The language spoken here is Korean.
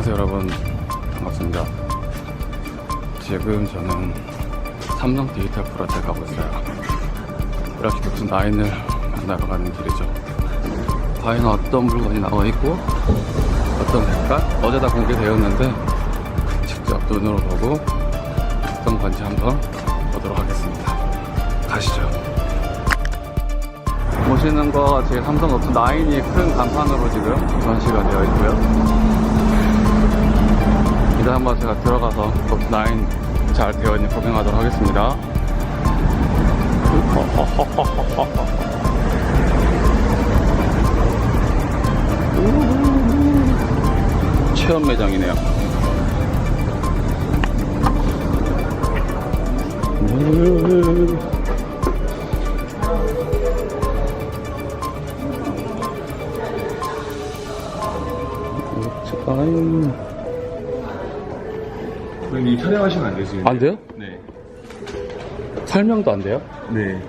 안녕하세요 여러분. 반갑습니다. 지금 저는 삼성 디지털 프로젝트 가고 있어요. 이렇게 무슨 라인을 만나러 가는 길이죠. 과연 어떤 물건이 나와 있고 어떤 색깔 어제 다 공개되었는데 직접 눈으로 보고 어떤 건지 한번 보도록 하겠습니다. 가시죠. 보시는 거 지금 삼성 노트 9이 큰 간판으로 지금 전시가 되어 있고요 이제 한번 제가 들어가서 노트 9잘 되어 있는 구경하도록 하겠습니다. 체험 매장이네요. 노트 9. 선생님 촬영하시면 안 되시는데? 안 돼요? 네. 설명도 안 돼요? 네.